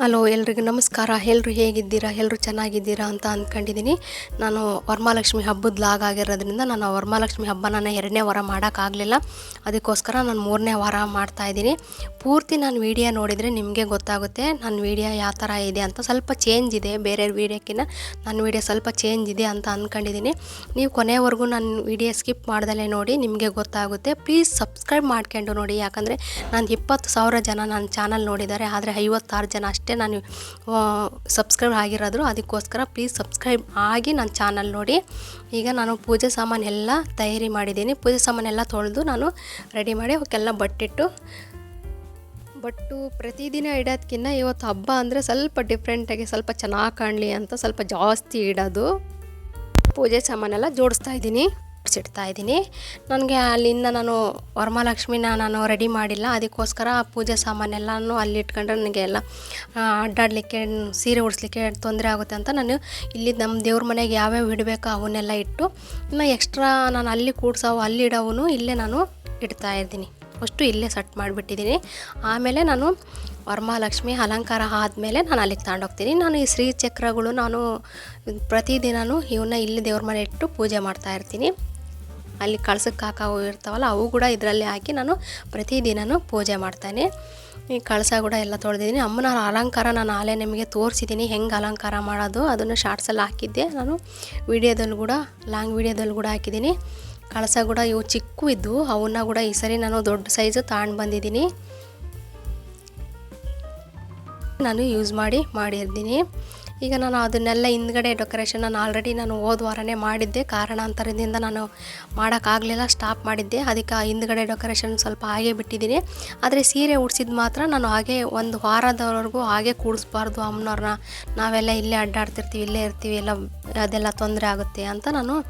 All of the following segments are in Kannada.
ಹಲೋ, ಎಲ್ರಿಗೂ ನಮಸ್ಕಾರ. ಎಲ್ಲರೂ ಹೇಗಿದ್ದೀರಾ? ಎಲ್ಲರೂ ಚೆನ್ನಾಗಿದ್ದೀರಾ ಅಂತ ಅಂದ್ಕೊಂಡಿದ್ದೀನಿ. ನಾನು ವರಮಹಾಲಕ್ಷ್ಮಿ ಹಬ್ಬದ ಲಾಗ್ ಆಗಿರೋದ್ರಿಂದ ನಾನು ವರಮಹಾಲಕ್ಷ್ಮಿ ಹಬ್ಬ ನಾನು ಎರಡನೇ ವಾರ ಮಾಡೋಕ್ಕಾಗಲಿಲ್ಲ. ಅದಕ್ಕೋಸ್ಕರ ನಾನು ಮೂರನೇ ವಾರ ಮಾಡ್ತಾಯಿದ್ದೀನಿ ಪೂರ್ತಿ ನಾನು ವೀಡಿಯೋ ನೋಡಿದರೆ ನಿಮಗೆ ಗೊತ್ತಾಗುತ್ತೆ ನನ್ನ ವೀಡಿಯೋ ಯಾವ ಥರ ಇದೆ ಅಂತ ಸ್ವಲ್ಪ ಚೇಂಜ್ ಇದೆ. ಬೇರೆ ವೀಡಿಯೋಕ್ಕಿಂತ ನನ್ನ ವೀಡಿಯೋ ಸ್ವಲ್ಪ ಚೇಂಜ್ ಇದೆ ಅಂತ ಅಂದ್ಕೊಂಡಿದ್ದೀನಿ. ನೀವು ಕೊನೆವರೆಗೂ ನನ್ನ ವೀಡಿಯೋ ಸ್ಕಿಪ್ ಮಾಡ್ದಲೇ ನೋಡಿ ನಿಮಗೆ ಗೊತ್ತಾಗುತ್ತೆ. ಪ್ಲೀಸ್ ಸಬ್ಸ್ಕ್ರೈಬ್ ಮಾಡ್ಕೊಂಡು ನೋಡಿ. ಯಾಕಂದರೆ ನಾನು ಇಪ್ಪತ್ತು ಸಾವಿರ ಜನ ನನ್ನ ಚಾನಲ್ ನೋಡಿದ್ದಾರೆ. ಆದರೆ ಐವತ್ತಾರು ಜನ ಅಷ್ಟೇ ನಾನು ಸಬ್ಸ್ಕ್ರೈಬ್ ಆಗಿರೋದ್ರು ಅದಕ್ಕೋಸ್ಕರ ಪ್ಲೀಸ್ ಸಬ್ಸ್ಕ್ರೈಬ್ ಆಗಿ ನನ್ನ ಚಾನಲ್ ನೋಡಿ. ಈಗ ನಾನು ಪೂಜೆ ಸಾಮಾನೆಲ್ಲ ತಯಾರಿ ಮಾಡಿದ್ದೀನಿ. ಪೂಜೆ ಸಾಮಾನೆಲ್ಲ ತೊಳೆದು ನಾನು ರೆಡಿ ಮಾಡಿ ಅವಕ್ಕೆಲ್ಲ ಬಟ್ಟಿಟ್ಟು, ಬಟ್ಟು ಪ್ರತಿದಿನ ಇಡೋದಕ್ಕಿಂತ ಇವತ್ತು ಹಬ್ಬ ಅಂದರೆ ಸ್ವಲ್ಪ ಡಿಫ್ರೆಂಟಾಗಿ ಸ್ವಲ್ಪ ಚೆನ್ನಾಗಿ ಕಾಣಲಿ ಅಂತ ಸ್ವಲ್ಪ ಜಾಸ್ತಿ ಇಡೋದು. ಪೂಜೆ ಸಾಮಾನೆಲ್ಲ ಜೋಡಿಸ್ತಾ ಇದ್ದೀನಿ. ಇಡ್ತಾ ಇದ್ದೀನಿ. ನನಗೆ ಅಲ್ಲಿಂದ ನಾನು ವರಮಹಾಲಕ್ಷ್ಮಿನ ನಾನು ರೆಡಿ ಮಾಡಿಲ್ಲ. ಅದಕ್ಕೋಸ್ಕರ ಪೂಜೆ ಸಾಮಾನೆಲ್ಲನೂ ಅಲ್ಲಿ ಇಟ್ಕೊಂಡ್ರೆ ನನಗೆ ಎಲ್ಲ ಅಡ್ಡಾಡಲಿಕ್ಕೆ, ಸೀರೆ ಉಡಿಸ್ಲಿಕ್ಕೆ ತೊಂದರೆ ಆಗುತ್ತೆ ಅಂತ ನಾನು ಇಲ್ಲಿ ನಮ್ಮ ದೇವ್ರ ಮನೆಗೆ ಯಾವ್ಯಾವ ಇಡಬೇಕು ಅವನ್ನೆಲ್ಲ ಇಟ್ಟು, ಇನ್ನು ಎಕ್ಸ್ಟ್ರಾ ನಾನು ಅಲ್ಲಿ ಕೂಡ್ಸೋ, ಅಲ್ಲಿ ಇಡೋವನು ಇಲ್ಲೇ ನಾನು ಇಡ್ತಾ ಇದ್ದೀನಿ. ಫಸ್ಟು ಇಲ್ಲೇ ಸೆಟ್ ಮಾಡಿಬಿಟ್ಟಿದ್ದೀನಿ. ಆಮೇಲೆ ನಾನು ವರಮಹಾಲಕ್ಷ್ಮಿ ಅಲಂಕಾರ ಆದಮೇಲೆ ನಾನು ಅಲ್ಲಿಗೆ ತಗೊಂಡೋಗ್ತೀನಿ. ನಾನು ಈ ಶ್ರೀಚಕ್ರಗಳು ನಾನು ಪ್ರತಿದಿನವೂ ಇವನ್ನ ಇಲ್ಲಿ ದೇವ್ರ ಮನೆ ಇಟ್ಟು ಪೂಜೆ ಮಾಡ್ತಾ ಇರ್ತೀನಿ. ಅಲ್ಲಿ ಕಳ್ಸಕ್ಕೆ ಹಾಕೋ ಇರ್ತಾವಲ್ಲ, ಅವು ಕೂಡ ಇದರಲ್ಲಿ ಹಾಕಿ ನಾನು ಪ್ರತಿದಿನವೂ ಪೂಜೆ ಮಾಡ್ತಾನೆ. ಈ ಕಳಸ ಕೂಡ ಎಲ್ಲ ತೊಳೆದಿದ್ದೀನಿ. ಅಮ್ಮನ ಅಲಂಕಾರ ನಾನು ಆಲೇ ನಿಮಗೆ ತೋರಿಸಿದ್ದೀನಿ. ಹೆಂಗೆ ಅಲಂಕಾರ ಮಾಡೋದು ಅದನ್ನು ಶಾರ್ಟ್ಸಲ್ಲಿ ಹಾಕಿದ್ದೆ. ನಾನು ವಿಡಿಯೋದಲ್ಲಿ ಕೂಡ ಲಾಂಗ್ ವಿಡಿಯೋದಲ್ಲಿ ಕೂಡ ಹಾಕಿದ್ದೀನಿ. ಕಳಸ ಕೂಡ ಇವು ಚಿಕ್ಕ ಇದ್ದು ಅವನ್ನ ಕೂಡ ಈ ಸರಿ ನಾನು ದೊಡ್ಡ ಸೈಜು ತಗೊಂಡು ಬಂದಿದ್ದೀನಿ. ನಾನು ಯೂಸ್ ಮಾಡಿ ಮಾಡಿರ್ತೀನಿ. ಈಗ ನಾನು ಅದನ್ನೆಲ್ಲ ಹಿಂದ್ಗಡೆ ಡೆಕೋರೇಷನ್ ನಾನು ಆಲ್ರೆಡಿ ನಾನು ಹೋದ ವಾರನೇ ಮಾಡಿದ್ದೆ. ಕಾರಣಾಂತರದಿಂದ ನಾನು ಮಾಡೋಕ್ಕಾಗಲಿಲ್ಲ ಸ್ಟಾಪ್ ಮಾಡಿದ್ದೆ. ಅದಕ್ಕೆ ಹಿಂದ್ಗಡೆ ಡೆಕೋರೇಷನ್ ಸ್ವಲ್ಪ ಹಾಗೆ ಬಿಟ್ಟಿದ್ದೀನಿ. ಆದರೆ ಸೀರೆ ಉಡ್ಸಿದ್ದು ಮಾತ್ರ ನಾನು ಹಾಗೆ ಒಂದು ವಾರದವರೆಗೂ ಹಾಗೆ ಕೂಡಿಸ್ಬಾರ್ದು. ಅಮ್ಮನವ್ರನ್ನ ನಾವೆಲ್ಲ ಇಲ್ಲೇ ಅಡ್ಡಾಡ್ತಿರ್ತೀವಿ, ಇಲ್ಲೇ ಇರ್ತೀವಿ, ಎಲ್ಲ ಅದೆಲ್ಲ ತೊಂದರೆ ಆಗುತ್ತೆ ಅಂತ ನಾನು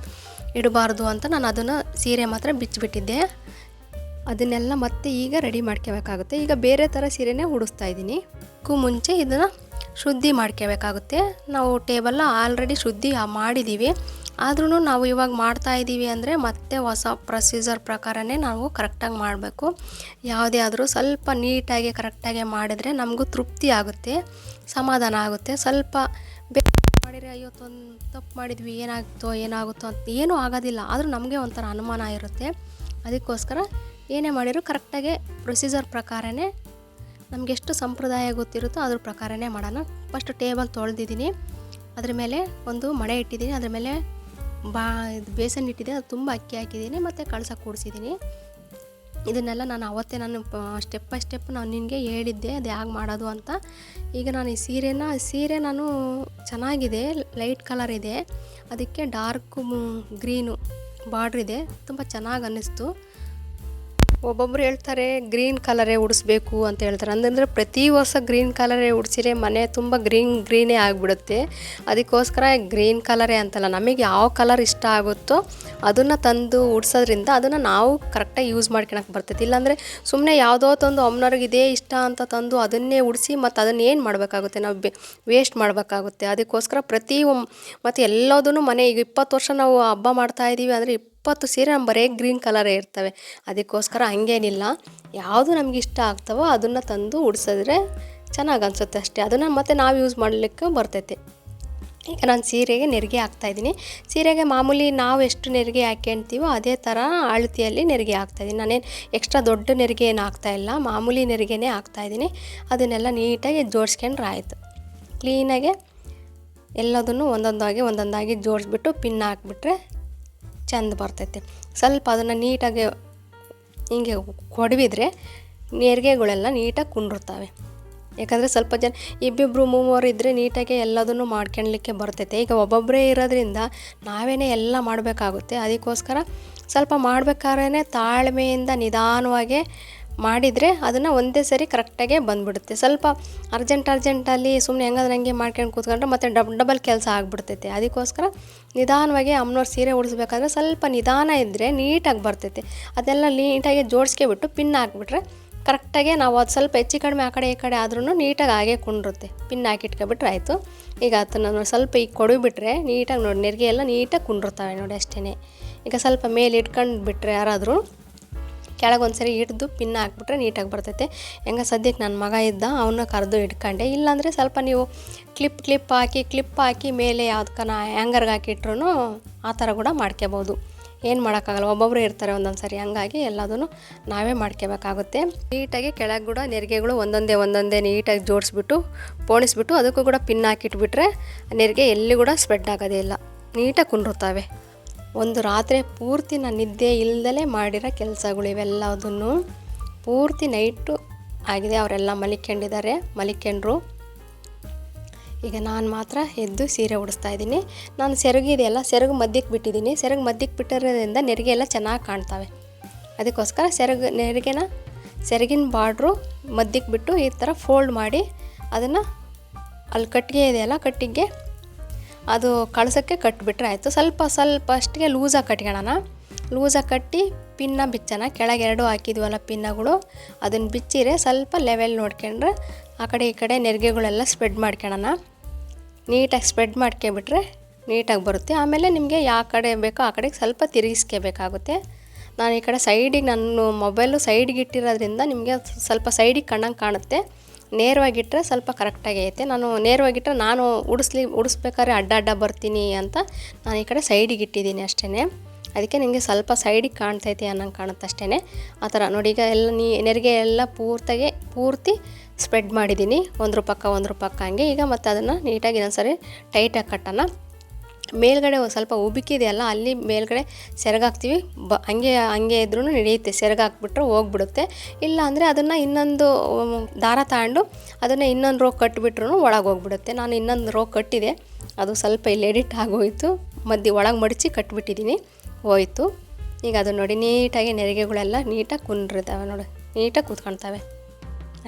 ಇಡಬಾರ್ದು ಅಂತ ನಾನು ಅದನ್ನು ಸೀರೆ ಮಾತ್ರ ಬಿಚ್ಚಿಬಿಟ್ಟಿದ್ದೆ. ಅದನ್ನೆಲ್ಲ ಮತ್ತೆ ಈಗ ರೆಡಿ ಮಾಡ್ಕೋಬೇಕಾಗುತ್ತೆ. ಈಗ ಬೇರೆ ಥರ ಸೀರೆನೇ ಉಡಿಸ್ತಾ ಇದ್ದೀನಿ. ಮುಂಚೆ ಇದನ್ನು ಶುದ್ಧಿ ಮಾಡ್ಕೋಬೇಕಾಗುತ್ತೆ. ನಾವು ಟೇಬಲ್ನ ಆಲ್ರೆಡಿ ಶುದ್ಧಿ ಮಾಡಿದ್ದೀವಿ ಆದ್ರೂ ನಾವು ಇವಾಗ ಮಾಡ್ತಾ ಇದ್ದೀವಿ ಅಂದರೆ ಮತ್ತೆ ಹೊಸ ಪ್ರೊಸೀಜರ್ ಪ್ರಕಾರನೇ ನಾವು ಕರೆಕ್ಟಾಗಿ ಮಾಡಬೇಕು. ಯಾವುದೇ ಆದರೂ ಸ್ವಲ್ಪ ನೀಟಾಗಿ ಕರೆಕ್ಟಾಗಿ ಮಾಡಿದರೆ ನಮಗೂ ತೃಪ್ತಿ ಆಗುತ್ತೆ, ಸಮಾಧಾನ ಆಗುತ್ತೆ. ಸ್ವಲ್ಪ ಮಾಡಿದರೆ ಅಯ್ಯೋ ತೊಂದ್ ತಪ್ಪು ಮಾಡಿದ್ವಿ ಏನಾಗುತ್ತೋ ಏನಾಗುತ್ತೋ ಅಂತ ಏನೂ ಆಗೋದಿಲ್ಲ. ಆದರೂ ನಮಗೆ ಒಂಥರ ಅನುಮಾನ ಇರುತ್ತೆ. ಅದಕ್ಕೋಸ್ಕರ ಏನೇ ಮಾಡಿದರೂ ಕರೆಕ್ಟಾಗಿ ಪ್ರೊಸೀಜರ್ ಪ್ರಕಾರನೇ ನಮ್ಗೆ ಎಷ್ಟು ಸಂಪ್ರದಾಯ ಗೊತ್ತಿರುತ್ತೋ ಅದ್ರ ಪ್ರಕಾರನೇ ಮಾಡೋಣ. ಫಸ್ಟ್ ಟೇಬಲ್ ತೊಳೆದಿದ್ದೀನಿ. ಅದ್ರ ಮೇಲೆ ಒಂದು ಮಣೆ ಇಟ್ಟಿದ್ದೀನಿ. ಅದ್ರ ಮೇಲೆ ಬಾ, ಇದು ಬೇಸನ್ ಇಟ್ಟಿದ್ದೆ ಅದು ತುಂಬ ಅಕ್ಕಿ ಹಾಕಿದ್ದೀನಿ ಮತ್ತು ಕಳಸ ಕೂಡಿಸಿದ್ದೀನಿ. ಇದನ್ನೆಲ್ಲ ನಾನು ಅವತ್ತೇ ನಾನು ಸ್ಟೆಪ್ ಬೈ ಸ್ಟೆಪ್ ನಾನು ನಿನಗೆ ಹೇಳಿದ್ದೆ, ಅದು ಹೇಗೆ ಮಾಡೋದು ಅಂತ. ಈಗ ನಾನು ಈ ಸೀರೆನ, ಸೀರೆ ನಾನು ಚೆನ್ನಾಗಿದೆ, ಲೈಟ್ ಕಲರ್ ಇದೆ. ಅದಕ್ಕೆ ಡಾರ್ಕ್ ಗ್ರೀನು ಬಾರ್ಡ್ರ್ ಇದೆ. ತುಂಬ ಚೆನ್ನಾಗಿ ಅನ್ನಿಸ್ತು. ಒಬ್ಬೊಬ್ರು ಹೇಳ್ತಾರೆ ಗ್ರೀನ್ ಕಲರೇ ಉಡಿಸ್ಬೇಕು ಅಂತ ಹೇಳ್ತಾರೆ. ಅಂದರೆ ಪ್ರತಿ ವರ್ಷ ಗ್ರೀನ್ ಕಲರೇ ಉಡಿಸಿದ್ರೆ ಮನೆ ತುಂಬ ಗ್ರೀನ್ ಗ್ರೀನೇ ಆಗಿಬಿಡುತ್ತೆ. ಅದಕ್ಕೋಸ್ಕರ ಗ್ರೀನ್ ಕಲರೇ ಅಂತಲ್ಲ, ನಮಗೆ ಯಾವ ಕಲರ್ ಇಷ್ಟ ಆಗುತ್ತೋ ಅದನ್ನು ತಂದು ಉಡ್ಸೋದ್ರಿಂದ ಅದನ್ನು ನಾವು ಕರೆಕ್ಟಾಗಿ ಯೂಸ್ ಮಾಡ್ಕೊಳಕ್ಕೆ ಬರ್ತೈತಿ. ಇಲ್ಲಾಂದರೆ ಸುಮ್ಮನೆ ಯಾವುದೋ ತಂದು ಅಮ್ಮನವ್ರಿಗೆ ಇದೇ ಇಷ್ಟ ಅಂತ ತಂದು ಅದನ್ನೇ ಉಡಿಸಿ ಮತ್ತು ಅದನ್ನು ಏನು ಮಾಡಬೇಕಾಗುತ್ತೆ, ನಾವು ಬೆ ವೇಸ್ಟ್ ಮಾಡಬೇಕಾಗುತ್ತೆ. ಅದಕ್ಕೋಸ್ಕರ ಪ್ರತಿ ಮತ್ತು ಎಲ್ಲದೂ ಮನೆ ಈಗ ಇಪ್ಪತ್ತು ವರ್ಷ ನಾವು ಹಬ್ಬ ಮಾಡ್ತಾ ಇದ್ದೀವಿ ಅಂದರೆ ಇಪ್ಪತ್ತು ಸೀರೆ ನಮ್ಮ ಬರೀ ಗ್ರೀನ್ ಕಲರೇ ಇರ್ತವೆ. ಅದಕ್ಕೋಸ್ಕರ ಹಂಗೇನಿಲ್ಲ. ಯಾವುದು ನಮ್ಗೆ ಇಷ್ಟ ಆಗ್ತವೋ ಅದನ್ನು ತಂದು ಉಡ್ಸಿದ್ರೆ ಚೆನ್ನಾಗಿ ಅನಿಸುತ್ತೆ ಅಷ್ಟೇ. ಅದನ್ನು ಮತ್ತೆ ನಾವು ಯೂಸ್ ಮಾಡಲಿಕ್ಕೆ ಬರ್ತೈತೆ. ಈಗ ನಾನು ಸೀರೆಗೆ ನೆರಿಗೆ ಹಾಕ್ತಾಯಿದ್ದೀನಿ ಸೀರೆಗೆ ಮಾಮೂಲಿ ನಾವು ಎಷ್ಟು ನೆರಿಗೆ ಹಾಕ್ಯಂತೀವೋ ಅದೇ ಥರ ಅಳತಿಯಲ್ಲಿ ನೆರಿಗೆ ಹಾಕ್ತಾಯಿದ್ದೀನಿ ನಾನೇನು ಎಕ್ಸ್ಟ್ರಾ ದೊಡ್ಡ ನೆರಿಗೆ ಏನು ಹಾಕ್ತಾಯಿಲ್ಲ ಮಾಮೂಲಿ ನೆರಿಗೆನೇ ಹಾಕ್ತಾಯಿದ್ದೀನಿ ಅದನ್ನೆಲ್ಲ ನೀಟಾಗಿ ಜೋಡಿಸ್ಕೊಂಡ್ರೆ ಆಯಿತು. ಕ್ಲೀನಾಗೆ ಎಲ್ಲದನ್ನು ಒಂದೊಂದಾಗಿ ಒಂದೊಂದಾಗಿ ಜೋಡಿಸ್ಬಿಟ್ಟು ಪಿನ್ ಹಾಕ್ಬಿಟ್ರೆ ಚೆಂದ ಬರ್ತೈತೆ. ಸ್ವಲ್ಪ ಅದನ್ನು ನೀಟಾಗಿ ಹಿಂಗೆ ಕೊಡವಿದ್ರೆ ನೆರಿಗೆಗಳೆಲ್ಲ ನೀಟಾಗಿ ಕುಂಡಿರ್ತವೆ. ಯಾಕಂದರೆ ಸ್ವಲ್ಪ ಜನ ಇಬ್ಬಿಬ್ಬರು ಮೂವರು ಇದ್ದರೆ ನೀಟಾಗಿ ಎಲ್ಲದನ್ನು ಮಾಡ್ಕೊಳ್ಲಿಕ್ಕೆ ಬರ್ತೈತೆ. ಈಗ ಒಬ್ಬೊಬ್ಬರೇ ಇರೋದ್ರಿಂದ ನಾವೇನೇ ಎಲ್ಲ ಮಾಡಬೇಕಾಗುತ್ತೆ. ಅದಕ್ಕೋಸ್ಕರ ಸ್ವಲ್ಪ ಮಾಡ್ಬೇಕಾದ್ರೆ ತಾಳ್ಮೆಯಿಂದ ನಿಧಾನವಾಗಿ ಮಾಡಿದರೆ ಅದನ್ನು ಒಂದೇ ಸರಿ ಕರೆಕ್ಟಾಗೆ ಬಂದ್ಬಿಡುತ್ತೆ. ಸ್ವಲ್ಪ ಅರ್ಜೆಂಟ್ ಅರ್ಜೆಂಟಲ್ಲಿ ಸುಮ್ಮನೆ ಹೆಂಗಾದ್ರೆ ಹಂಗೆ ಮಾಡ್ಕೊಂಡು ಕೂತ್ಕೊಂಡ್ರೆ ಮತ್ತೆ ಡಬ್ ಡಬಲ್ ಕೆಲಸ ಆಗಿಬಿಡ್ತೈತೆ. ಅದಕ್ಕೋಸ್ಕರ ನಿಧಾನವಾಗಿ ಅಮ್ಮನವ್ರು ಸೀರೆ ಉಡಿಸ್ಬೇಕಾದ್ರೆ ಸ್ವಲ್ಪ ನಿಧಾನ ಇದ್ದರೆ ನೀಟಾಗಿ ಬರ್ತೈತೆ. ಅದೆಲ್ಲ ನೀಟಾಗಿ ಜೋಡಿಸ್ಕೊಬಿಟ್ಟು ಪಿನ್ ಹಾಕ್ಬಿಟ್ರೆ ಕರೆಕ್ಟಾಗೆ ನಾವು ಅದು ಸ್ವಲ್ಪ ಹೆಚ್ಚು ಕಡಿಮೆ ಆ ಕಡೆ ಈ ಕಡೆ ಆದ್ರೂ ನೀಟಾಗಿ ಹಾಗೆ ಕುಂಡಿರುತ್ತೆ. ಪಿನ್ ಹಾಕಿಟ್ಕೊಬಿಟ್ರೆ ಆಯಿತು. ಈಗ ಅದನ್ನು ಸ್ವಲ್ಪ ಈಗ ಕೊಡಿಬಿಟ್ರೆ ನೀಟಾಗಿ ನೋಡಿ ನೆರಿಗೆ ಎಲ್ಲ ನೀಟಾಗಿ ಕುಂಡಿರ್ತಾವೆ ನೋಡಿ ಅಷ್ಟೇ ಈಗ ಸ್ವಲ್ಪ ಮೇಲೆ ಇಟ್ಕೊಂಡು ಬಿಟ್ರೆ ಯಾರಾದರೂ ಕೆಳಗೆ ಒಂದ್ಸರಿ ಹಿಡ್ದು ಪಿನ್ ಹಾಕ್ಬಿಟ್ರೆ ನೀಟಾಗಿ ಬರ್ತೈತೆ. ಹೆಂಗ ಸದ್ಯಕ್ಕೆ ನನ್ನ ಮಗ ಇದ್ದ ಅವನ್ನ ಕರೆದು ಇಟ್ಕೊಂಡೆ. ಇಲ್ಲಾಂದರೆ ಸ್ವಲ್ಪ ನೀವು ಕ್ಲಿಪ್ ಕ್ಲಿಪ್ ಹಾಕಿ ಕ್ಲಿಪ್ ಹಾಕಿ ಮೇಲೆ ಯಾವ್ದಕ್ಕನ ಹ್ಯಾಂಗರ್ಗೆ ಹಾಕಿಟ್ರೂ ಆ ಥರ ಕೂಡ ಮಾಡ್ಕೋಬೋದು ಏನು ಮಾಡೋಕ್ಕಾಗಲ್ಲ ಒಬ್ಬೊಬ್ಬರು ಇರ್ತಾರೆ ಒಂದೊಂದು ಸರಿ ಹಂಗಾಗಿ ಎಲ್ಲದೂ ನಾವೇ ಮಾಡ್ಕೋಬೇಕಾಗುತ್ತೆ ನೀಟಾಗಿ ಕೆಳಗೆ ಕೂಡ ನೆರಿಗೆಗಳು ಒಂದೊಂದೇ ಒಂದೊಂದೇ ನೀಟಾಗಿ ಜೋಡಿಸ್ಬಿಟ್ಟು, ಪೋಣಿಸ್ಬಿಟ್ಟು, ಅದಕ್ಕೂ ಕೂಡ ಪಿನ್ ಹಾಕಿಟ್ಬಿಟ್ರೆ ನೆರಿಗೆ ಎಲ್ಲಿ ಕೂಡ ಸ್ಪ್ರೆಡ್ ಆಗೋದೇ ಇಲ್ಲ. ನೀಟಾಗಿ ಕುಂಡಿರ್ತಾವೆ ಒಂದು ರಾತ್ರಿ ಪೂರ್ತಿ ನಾನು ನಿದ್ದೆ ಇಲ್ದಲೇ ಮಾಡಿರೋ ಕೆಲಸಗಳು ಇವೆಲ್ಲದನ್ನು ಪೂರ್ತಿ ನೈಟು ಆಗಿದೆ, ಅವರೆಲ್ಲ ಮಲಿಕೊಂಡಿದ್ದಾರೆ, ಮಲಿಕೊಂಡ್ರು. ಈಗ ನಾನು ಮಾತ್ರ ಎದ್ದು ಸೀರೆ ಉಡಿಸ್ತಾ ಇದ್ದೀನಿ. ನಾನು ಸೆರಗಿದೆಯಲ್ಲ ಸೆರಗು ಮಧ್ಯಕ್ಕೆ ಬಿಟ್ಟಿದ್ದೀನಿ. ಸೆರಗು ಮಧ್ಯಕ್ಕೆ ಬಿಟ್ಟಿರೋದ್ರಿಂದ ನೆರಿಗೆ ಎಲ್ಲ ಚೆನ್ನಾಗಿ ಕಾಣ್ತವೆ. ಅದಕ್ಕೋಸ್ಕರ ಸೆರಗು, ನೆರಿಗೆನ ಸೆರಗಿನ ಬಾರ್ಡ್ರು ಮಧ್ಯಕ್ಕೆ ಬಿಟ್ಟು ಈ ಥರ ಫೋಲ್ಡ್ ಮಾಡಿ ಅದನ್ನು ಅಲ್ಲಿ ಕಟ್ಟಿಗೆ ಇದೆಯಲ್ಲ, ಕಟ್ಟಿಗೆ ಅದು ಕಳಸಕ್ಕೆ ಕಟ್ಟಿಬಿಟ್ರೆ ಆಯಿತು. ಸ್ವಲ್ಪ ಸ್ವಲ್ಪ ಅಷ್ಟಿಗೆ ಲೂಸಾಗಿ ಕಟ್ಕೊಳ್ಳೋಣ. ಲೂಸಾಗಿ ಕಟ್ಟಿ ಪಿನ್ನ ಬಿಚ್ಚೋಣ. ಕೆಳಗೆ ಎರಡು ಹಾಕಿದ್ವಲ್ಲ ಪಿನ್ನಗಳು. ಅದನ್ನು ಬಿಚ್ಚಿರೆ ಸ್ವಲ್ಪ ಲೆವೆಲ್ ನೋಡ್ಕೊಂಡ್ರೆ ಆ ಕಡೆ ಈ ಕಡೆ ನೆರಿಗೆಗಳೆಲ್ಲ ಸ್ಪ್ರೆಡ್ ಮಾಡ್ಕೊಳ್ಳೋಣ. ನೀಟಾಗಿ ಸ್ಪ್ರೆಡ್ ಮಾಡ್ಕೊಬಿಟ್ರೆ ನೀಟಾಗಿ ಬರುತ್ತೆ. ಆಮೇಲೆ ನಿಮಗೆ ಯಾವ ಕಡೆ ಬೇಕೋ ಆ ಕಡೆಗೆ ಸ್ವಲ್ಪ ತಿರುಗಿಸ್ಕೋಬೇಕಾಗುತ್ತೆ. ನಾನು ಈ ಕಡೆ ಸೈಡಿಗೆ ನನ್ನ ಮೊಬೈಲು ಸೈಡಿಗೆ ಇಟ್ಟಿರೋದ್ರಿಂದ ನಿಮಗೆ ಸ್ವಲ್ಪ ಸೈಡಿಗೆ ಕಣ್ಣಂಗೆ ಕಾಣುತ್ತೆ. ನೇರವಾಗಿಟ್ಟರೆ ಸ್ವಲ್ಪ ಕರೆಕ್ಟಾಗಿ ಐತೆ. ನಾನು ನೇರವಾಗಿಟ್ಟರೆ ನಾನು ಉಡಿಸ್ಲಿ, ಉಡಿಸ್ಬೇಕಾದ್ರೆ ಅಡ್ಡ ಅಡ್ಡ ಬರ್ತೀನಿ ಅಂತ ನಾನು ಈ ಕಡೆ ಸೈಡಿಗೆ ಇಟ್ಟಿದ್ದೀನಿ ಅಷ್ಟೇ ಅದಕ್ಕೆ ನಿಮಗೆ ಸ್ವಲ್ಪ ಸೈಡಿಗೆ ಕಾಣ್ತೈತೆ ಅನ್ನಂಗೆ ಕಾಣುತ್ತೆ ಅಷ್ಟೇ ಆ ಥರ ನೋಡಿ, ಈಗ ಎಲ್ಲ ನೀ, ನೆರಿಗೆ ಎಲ್ಲ ಪೂರ್ತಿಗೆ, ಪೂರ್ತಿ ಸ್ಪ್ರೆಡ್ ಮಾಡಿದ್ದೀನಿ. ಒಂದು ಪಕ್ಕ ಒಂದು ಪಕ್ಕ ಹಂಗೆ. ಈಗ ಮತ್ತು ಅದನ್ನು ನೀಟಾಗಿ ಇನ್ನೊಂದ್ಸರಿ ಟೈಟಾಗಿ ಕಟ್ಟೋಣ. ಮೇಲ್ಗಡೆ ಸ್ವಲ್ಪ ಉಬಿಕಿದೆಯಲ್ಲ ಅಲ್ಲಿ ಮೇಲ್ಗಡೆ ಸೆರಗಾಕ್ತೀವಿ. ಬ, ಹಂಗೆ ಹಂಗೆ ಇದ್ರೂ ನಡೆಯುತ್ತೆ, ಸೆರಗಾಕ್ಬಿಟ್ರೆ ಹೋಗ್ಬಿಡುತ್ತೆ. ಇಲ್ಲ ಅಂದರೆ ಅದನ್ನು ಇನ್ನೊಂದು ದಾರ ತಗೊಂಡು ಅದನ್ನು ಇನ್ನೊಂದು ರೋ ಕಟ್ಟಿಬಿಟ್ರು ಒಳಗೆ ಹೋಗ್ಬಿಡುತ್ತೆ. ನಾನು ಇನ್ನೊಂದು ರೋ ಕಟ್ಟಿದೆ, ಅದು ಸ್ವಲ್ಪ ಇಲ್ಲಿ ಎಡಿಟ್ ಆಗೋಯಿತು. ಮಧ್ಯೆ ಒಳಗೆ ಮಡಚಿ ಕಟ್ಬಿಟ್ಟಿದ್ದೀನಿ ಹೋಯಿತು. ಈಗ ಅದು ನೋಡಿ, ನೀಟಾಗಿ ನೆರಿಗೆಗಳೆಲ್ಲ ನೀಟಾಗಿ ಕುಂಡ್ರಿದ್ದಾವೆ ನೋಡಿ, ನೀಟಾಗಿ ಕೂತ್ಕೊಳ್ತವೆ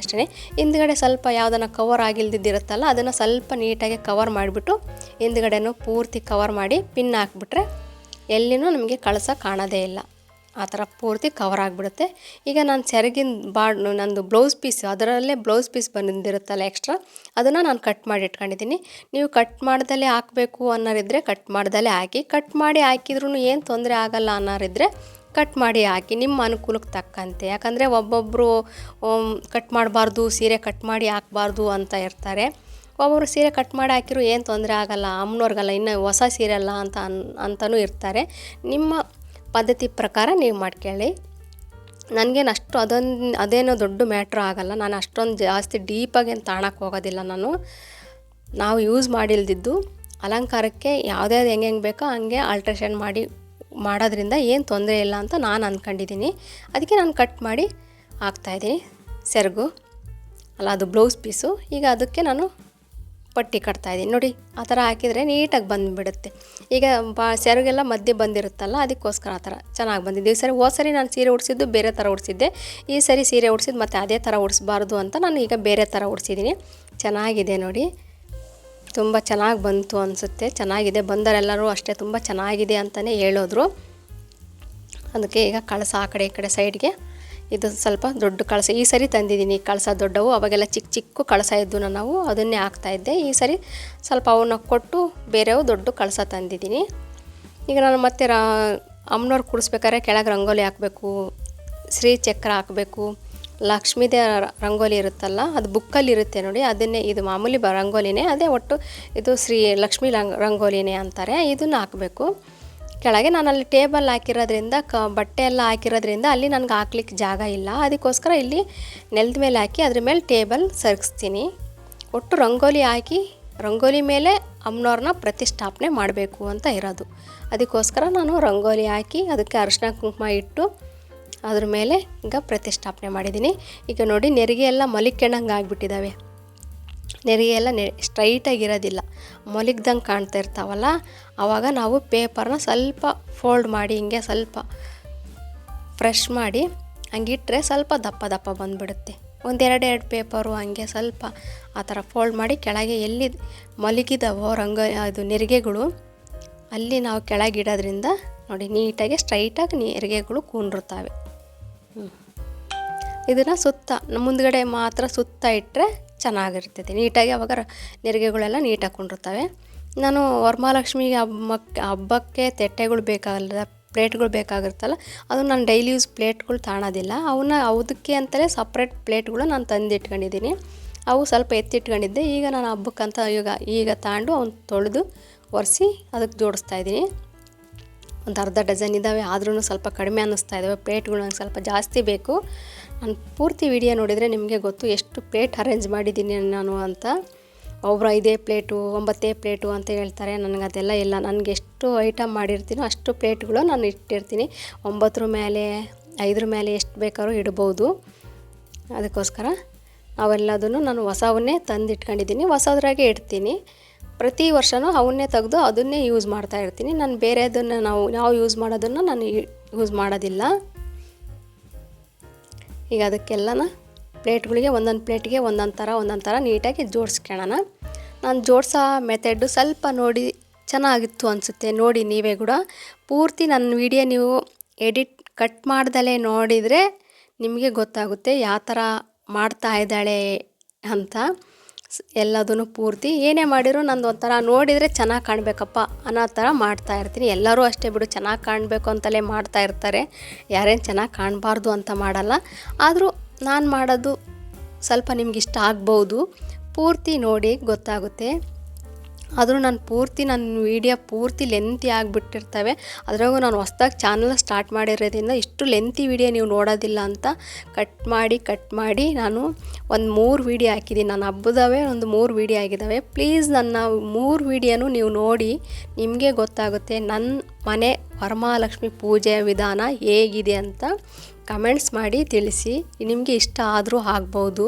ಅಷ್ಟೇ ಹಿಂದ್ಗಡೆ ಸ್ವಲ್ಪ ಯಾವುದನ್ನು ಕವರ್ ಆಗಿಲ್ದಿದ್ದಿರುತ್ತಲ್ಲ, ಅದನ್ನು ಸ್ವಲ್ಪ ನೀಟಾಗಿ ಕವರ್ ಮಾಡಿಬಿಟ್ಟು ಹಿಂದ್ಗಡೆನೂ ಪೂರ್ತಿ ಕವರ್ ಮಾಡಿ ಪಿನ್ ಹಾಕ್ಬಿಟ್ರೆ ಎಲ್ಲಿನೂ ನಮಗೆ ಕಳಸ ಕಾಣೋದೇ ಇಲ್ಲ. ಆ ಥರ ಪೂರ್ತಿ ಕವರ್ ಆಗಿಬಿಡುತ್ತೆ. ಈಗ ನಾನು ಸೆರಗಿನ ಬಾಡ್, ನಂದು ಬ್ಲೌಸ್ ಪೀಸ್ ಅದರಲ್ಲೇ ಬ್ಲೌಸ್ ಪೀಸ್ ಬಂದಿರುತ್ತಲ್ಲ ಎಕ್ಸ್ಟ್ರಾ ಅದನ್ನು ನಾನು ಕಟ್ ಮಾಡಿ ಇಟ್ಕೊಂಡಿದ್ದೀನಿ ನೀವು ಕಟ್ ಮಾಡ್ದಲೇ ಹಾಕಬೇಕು ಅನ್ನೋರಿದ್ದರೆ ಕಟ್ ಮಾಡ್ದಲೇ ಹಾಕಿ ಕಟ್ ಮಾಡಿ ಹಾಕಿದ್ರೂ ಏನು ತೊಂದರೆ ಆಗಲ್ಲ ಅನ್ನೋರಿದ್ದರೆ ಕಟ್ ಮಾಡಿ ಹಾಕಿ ನಿಮ್ಮ ಅನುಕೂಲಕ್ಕೆ ತಕ್ಕಂತೆ. ಯಾಕಂದರೆ ಒಬ್ಬೊಬ್ಬರು ಕಟ್ ಮಾಡಬಾರ್ದು, ಸೀರೆ ಕಟ್ ಮಾಡಿ ಹಾಕ್ಬಾರ್ದು ಅಂತ ಇರ್ತಾರೆ. ಒಬ್ಬೊಬ್ರು ಸೀರೆ ಕಟ್ ಮಾಡಿ ಹಾಕಿರೋ ಏನು ತೊಂದರೆ ಆಗಲ್ಲ, ಅಮ್ಮನವ್ರಿಗಲ್ಲ, ಇನ್ನು ಹೊಸ ಸೀರೆ ಅಲ್ಲ ಅಂತ ಅಂತಲೂ ಇರ್ತಾರೆ. ನಿಮ್ಮ ಪದ್ಧತಿ ಪ್ರಕಾರ ನೀವು ಮಾಡ್ಕೊಳ್ಳಿ. ನನಗೇನು ಅಷ್ಟು ಅದೊಂದು, ಅದೇನೋ ದೊಡ್ಡ ಮ್ಯಾಟ್ರ್ ಆಗಲ್ಲ. ನಾನು ಅಷ್ಟೊಂದು ಜಾಸ್ತಿ ಡೀಪಾಗಿ ಏನು ತಾಣಕ್ಕೆ ಹೋಗೋದಿಲ್ಲ ನಾನು. ನಾವು ಯೂಸ್ ಮಾಡಿಲ್ದಿದ್ದು ಅಲಂಕಾರಕ್ಕೆ ಯಾವ್ದು ಹೆಂಗೆ ಹೆಂಗೆ ಬೇಕೋ ಹಂಗೆ ಆಲ್ಟ್ರೇಷನ್ ಮಾಡಿ ಮಾಡೋದ್ರಿಂದ ಏನು ತೊಂದರೆ ಇಲ್ಲ ಅಂತ ನಾನು ಅಂದ್ಕೊಂಡಿದ್ದೀನಿ ಅದಕ್ಕೆ ನಾನು ಕಟ್ ಮಾಡಿ ಹಾಕ್ತಾಯಿದ್ದೀನಿ ಸೆರಗು, ಅಲ್ಲ ಅದು ಬ್ಲೌಸ್ ಪೀಸು ಈಗ ಅದಕ್ಕೆ ನಾನು ಪಟ್ಟಿ ಕಟ್ತಾಯಿದ್ದೀನಿ ನೋಡಿ, ಆ ಥರ ಹಾಕಿದರೆ ನೀಟಾಗಿ ಬಂದುಬಿಡುತ್ತೆ. ಈಗ ಬಾ, ಸೆರಗೆಲ್ಲ ಮಧ್ಯೆ ಬಂದಿರುತ್ತಲ್ಲ, ಅದಕ್ಕೋಸ್ಕರ ಆ ಥರ ಚೆನ್ನಾಗಿ ಬಂದಿದ್ದೆ ಈ ಸರಿ ಹೋದ ಸರಿ ನಾನು ಸೀರೆ ಉಡಿಸಿದ್ದು ಬೇರೆ ಥರ ಉಡಿಸಿದ್ದೆ. ಈ ಸರಿ ಸೀರೆ ಉಡಿಸಿದ್ದು ಮತ್ತು ಅದೇ ಥರ ಉಡಿಸ್ಬಾರ್ದು ಅಂತ ನಾನು ಈಗ ಬೇರೆ ಥರ ಉಡಿಸಿದ್ದೀನಿ. ಚೆನ್ನಾಗಿದೆ ನೋಡಿ. ತುಂಬ ಚೆನ್ನಾಗಿ ಬಂತು ಅನಿಸುತ್ತೆ. ಚೆನ್ನಾಗಿದೆ. ಬಂದರೆಲ್ಲರೂ ಅಷ್ಟೇ ತುಂಬ ಚೆನ್ನಾಗಿದೆ ಅಂತಲೇ ಹೇಳೋದ್ರು. ಅದಕ್ಕೆ ಈಗ ಕಳಸ ಆ ಕಡೆ ಈ ಕಡೆ ಸೈಡ್ಗೆ. ಇದು ಸ್ವಲ್ಪ ದೊಡ್ಡ ಕಳಸ. ಈ ಸರಿ ತಂದಿದ್ದೀನಿ. ಕಳಸ ದೊಡ್ಡವು. ಅವಾಗೆಲ್ಲ ಚಿಕ್ಕ ಚಿಕ್ಕ ಕಳಸ ಇದ್ದು ನಾವು ಅದನ್ನೇ ಹಾಕ್ತಾಯಿದ್ದೆ ಈ ಸರಿ ಸ್ವಲ್ಪ ಅವನ್ನ ಕೊಟ್ಟು ಬೇರೆವು ದೊಡ್ಡ ಕಳಸ ತಂದಿದ್ದೀನಿ. ಈಗ ನಾನು ಮತ್ತೆ ರಾ ಅಮ್ಮನವ್ರು ಕೂಡಿಸ್ಬೇಕಾದ್ರೆ ಕೆಳಗೆ ರಂಗೋಲಿ ಹಾಕಬೇಕು ಶ್ರೀ ಚಕ್ರ ಹಾಕಬೇಕು ಲಕ್ಷ್ಮೀದೇ ರಂಗೋಲಿ ಇರುತ್ತಲ್ಲ, ಅದು ಬುಕ್ಕಲ್ಲಿ ಇರುತ್ತೆ ನೋಡಿ, ಅದನ್ನೇ ಇದು ಮಾಮೂಲಿ ಬ ರಂಗೋಲಿನೇ, ಅದೇ ಒಟ್ಟು ಇದು ಶ್ರೀ ಲಕ್ಷ್ಮೀ ರಂಗ್ ರಂಗೋಲಿನೇ ಅಂತಾರೆ, ಇದನ್ನು ಹಾಕಬೇಕು. ಕೆಳಗೆ ನಾನು ಅಲ್ಲಿ ಟೇಬಲ್ ಹಾಕಿರೋದ್ರಿಂದ, ಕ ಬಟ್ಟೆ ಎಲ್ಲ ಹಾಕಿರೋದ್ರಿಂದ ಅಲ್ಲಿ ನನಗೆ ಹಾಕ್ಲಿಕ್ಕೆ ಜಾಗ ಇಲ್ಲ, ಅದಕ್ಕೋಸ್ಕರ ಇಲ್ಲಿ ನೆಲದ ಮೇಲೆ ಹಾಕಿ ಅದ್ರ ಮೇಲೆ ಟೇಬಲ್ ಸರ್ಗಿಸ್ತೀನಿ ಒಟ್ಟು ರಂಗೋಲಿ ಹಾಕಿ, ರಂಗೋಲಿ ಮೇಲೆ ಅಮ್ಮನವ್ರನ್ನ ಪ್ರತಿಷ್ಠಾಪನೆ ಮಾಡಬೇಕು ಅಂತ ಇರೋದು. ಅದಕ್ಕೋಸ್ಕರ ನಾನು ರಂಗೋಲಿ ಹಾಕಿ, ಅದಕ್ಕೆ ಅರಶಿನ ಕುಂಕುಮ ಇಟ್ಟು ಅದ್ರ ಮೇಲೆ ಈಗ ಪ್ರತಿಷ್ಠಾಪನೆ ಮಾಡಿದ್ದೀನಿ. ಈಗ ನೋಡಿ, ನೆರಿಗೆ ಎಲ್ಲ ಮಲಿಕೆಣಂಗೆ ಆಗಿಬಿಟ್ಟಿದ್ದಾವೆ ನೆರಿಗೆ ಎಲ್ಲ ನೆ ಸ್ಟ್ರೈಟಾಗಿರೋದಿಲ್ಲ ಮಲಗ್ದಂಗೆ ಕಾಣ್ತಾ ಇರ್ತಾವಲ್ಲ ಆವಾಗ ನಾವು ಪೇಪರ್ನ ಸ್ವಲ್ಪ ಫೋಲ್ಡ್ ಮಾಡಿ, ಹಿಂಗೆ ಸ್ವಲ್ಪ ಫ್ರೆಶ್ ಮಾಡಿ ಹಂಗಿಟ್ರೆ ಸ್ವಲ್ಪ ದಪ್ಪ ದಪ್ಪ ಬಂದುಬಿಡುತ್ತೆ. ಒಂದೆರಡು ಎರಡು ಪೇಪರು ಹಂಗೆ ಸ್ವಲ್ಪ ಆ ಥರ ಫೋಲ್ಡ್ ಮಾಡಿ ಕೆಳಗೆ ಎಲ್ಲಿ ಮಲಗಿದವೋ ರಂಗ ಅದು ನೆರಿಗೆಗಳು, ಅಲ್ಲಿ ನಾವು ಕೆಳಗಿಡೋದ್ರಿಂದ ನೋಡಿ, ನೀಟಾಗಿ ಸ್ಟ್ರೈಟಾಗಿ ನೆರಿಗೆಗಳು ಕೂಡಿರ್ತವೆ ಇದನ್ನು ಸುತ್ತ, ಮುಂದ್ಗಡೆ ಮಾತ್ರ ಸುತ್ತ ಇಟ್ಟರೆ ಚೆನ್ನಾಗಿರ್ತೈತೆ. ನೀಟಾಗಿ ಅವಾಗ ನೆರಿಗೆಗಳೆಲ್ಲ ನೀಟ್ ಹಾಕ್ಕೊಂಡಿರ್ತವೆ ನಾನು ವರಮಹಾಲಕ್ಷ್ಮಿಗೆ ಹಬ್ಬಕ್ಕೆ ಹಬ್ಬಕ್ಕೆ ತೆಟ್ಟೆಗಳು ಬೇಕಾಗಲ್ಲ ಪ್ಲೇಟ್ಗಳು ಬೇಕಾಗಿರ್ತಲ್ಲ, ಅದು ನಾನು ಡೈಲಿ ಯೂಸ್ ಪ್ಲೇಟ್ಗಳು ತಾಣೋದಿಲ್ಲ. ಅವನ್ನ ಅದಕ್ಕೆ ಅಂತಲೇ ಸಪ್ರೇಟ್ ಪ್ಲೇಟ್ಗಳು ನಾನು ತಂದಿಟ್ಕೊಂಡಿದ್ದೀನಿ. ಅವು ಸ್ವಲ್ಪ ಎತ್ತಿಟ್ಕೊಂಡಿದ್ದೆ. ಈಗ ನಾನು ಹಬ್ಬಕ್ಕಂತ ಈಗ ಈಗ ತಾಂಡು ಅವ್ನು ತೊಳೆದು ಒರೆಸಿ ಅದಕ್ಕೆ ಜೋಡಿಸ್ತಾ ಇದ್ದೀನಿ. ಒಂದು ಅರ್ಧ ಡಜನ್ ಇದ್ದಾವೆ ಆದ್ರೂ ಸ್ವಲ್ಪ ಕಡಿಮೆ ಅನ್ನಿಸ್ತಾ ಇದ್ದಾವೆ ಪ್ಲೇಟ್ಗಳು ನಂಗೆ ಸ್ವಲ್ಪ ಜಾಸ್ತಿ ಬೇಕು. ನಾನು ಪೂರ್ತಿ ವಿಡಿಯೋ ನೋಡಿದರೆ ನಿಮಗೆ ಗೊತ್ತು ಎಷ್ಟು ಪ್ಲೇಟ್ ಅರೇಂಜ್ ಮಾಡಿದ್ದೀನಿ ನಾನು ಅಂತ. ಒಬ್ಬರು ಐದೇ ಪ್ಲೇಟು, ಒಂಬತ್ತೇ ಪ್ಲೇಟು ಅಂತ ಹೇಳ್ತಾರೆ. ನನಗೆ ಅದೆಲ್ಲ ಇಲ್ಲ. ನನಗೆ ಎಷ್ಟು ಐಟಮ್ ಮಾಡಿರ್ತೀನೋ ಅಷ್ಟು ಪ್ಲೇಟ್ಗಳು ನಾನು ಇಟ್ಟಿರ್ತೀನಿ. ಒಂಬತ್ತರ ಮೇಲೆ, ಐದರ ಮೇಲೆ ಎಷ್ಟು ಬೇಕಾದ್ರೂ ಇಡ್ಬೋದು. ಅದಕ್ಕೋಸ್ಕರ ಅವೆಲ್ಲದನ್ನು ನಾನು ಹೊಸವನ್ನೇ ತಂದು ಇಟ್ಕೊಂಡಿದ್ದೀನಿ ಹೊಸದ್ರಾಗೆ ಇಡ್ತೀನಿ. ಪ್ರತಿ ವರ್ಷವೂ ಅವನ್ನೇ ತೆಗೆದು ಅದನ್ನೇ ಯೂಸ್ ಮಾಡ್ತಾ ಇರ್ತೀನಿ. ನಾನು ಬೇರೆದನ್ನು ನಾವು ನಾವು ಯೂಸ್ ಮಾಡೋದನ್ನು ನಾನು ಯೂಸ್ ಮಾಡೋದಿಲ್ಲ. ಈಗ ಅದಕ್ಕೆಲ್ಲನ ಪ್ಲೇಟ್ಗಳಿಗೆ ಒಂದೊಂದು ಪ್ಲೇಟಿಗೆ ಒಂದೊಂದು ಥರ ಒಂದೊಂದು ಥರ ನೀಟಾಗಿ ಜೋಡಿಸ್ಕೊಳ್ಳೋಣ. ನಾನು ಜೋಡಿಸೋ ಮೆಥೆಡ್ಡು ಸ್ವಲ್ಪ ನೋಡಿ ಚೆನ್ನಾಗಿತ್ತು ಅನಿಸುತ್ತೆ. ನೋಡಿ ನೀವೇ ಕೂಡ. ಪೂರ್ತಿ ನನ್ನ ವಿಡಿಯೋ ನೀವು ಎಡಿಟ್ ಕಟ್ ಮಾಡ್ದಲೇ ನೋಡಿದರೆ ನಿಮಗೆ ಗೊತ್ತಾಗುತ್ತೆ ಯಾವ ಥರ ಮಾಡ್ತಾ ಇದ್ದಾಳೆ ಅಂತ. ಎಲ್ಲದೂ ಪೂರ್ತಿ ಏನೇ ಮಾಡಿರೋ ನಂದು ಒಂಥರ ನೋಡಿದರೆ ಚೆನ್ನಾಗಿ ಕಾಣಬೇಕಪ್ಪ ಅನ್ನೋ ಥರ ಮಾಡ್ತಾ ಇರ್ತೀನಿ. ಎಲ್ಲರೂ ಅಷ್ಟೇ ಬಿಡು, ಚೆನ್ನಾಗಿ ಕಾಣಬೇಕು ಅಂತಲೇ ಮಾಡ್ತಾ ಇರ್ತಾರೆ. ಯಾರೇನು ಚೆನ್ನಾಗಿ ಕಾಣಬಾರ್ದು ಅಂತ ಮಾಡಲ್ಲ. ಆದರೂ ನಾನು ಮಾಡೋದು ಸ್ವಲ್ಪ ನಿಮ್ಗೆ ಇಷ್ಟ ಆಗ್ಬೋದು. ಪೂರ್ತಿ ನೋಡಿ ಗೊತ್ತಾಗುತ್ತೆ. ಆದರೂ ನಾನು ಪೂರ್ತಿ ನನ್ನ ವೀಡಿಯೋ ಪೂರ್ತಿ ಲೆಂತಿ ಆಗಿಬಿಟ್ಟಿರ್ತವೆ. ಅದರಾಗೂ ನಾನು ಹೊಸ್ದಾಗಿ ಚಾನಲ್ ಸ್ಟಾರ್ಟ್ ಮಾಡಿರೋದ್ರಿಂದ ಇಷ್ಟು ಲೆಂತಿ ವೀಡಿಯೋ ನೀವು ನೋಡೋದಿಲ್ಲ ಅಂತ ಕಟ್ ಮಾಡಿ ಕಟ್ ಮಾಡಿ ನಾನು ಒಂದು ಮೂರು ವೀಡಿಯೋ ಹಾಕಿದ್ದೀನಿ. ನಾನು ಹಬ್ಬದವೇ ಒಂದು ಮೂರು ವೀಡಿಯೋ ಆಗಿದ್ದಾವೆ. ಪ್ಲೀಸ್ ನನ್ನ ಮೂರು ವೀಡಿಯೋನು ನೀವು ನೋಡಿ, ನಿಮಗೆ ಗೊತ್ತಾಗುತ್ತೆ ನನ್ನ ಮನೆ ವರಮಹಾಲಕ್ಷ್ಮಿ ಪೂಜೆ ವಿಧಾನ ಹೇಗಿದೆ ಅಂತ ಕಮೆಂಟ್ಸ್ ಮಾಡಿ ತಿಳಿಸಿ. ನಿಮಗೆ ಇಷ್ಟ ಆದರೂ ಆಗ್ಬೋದು.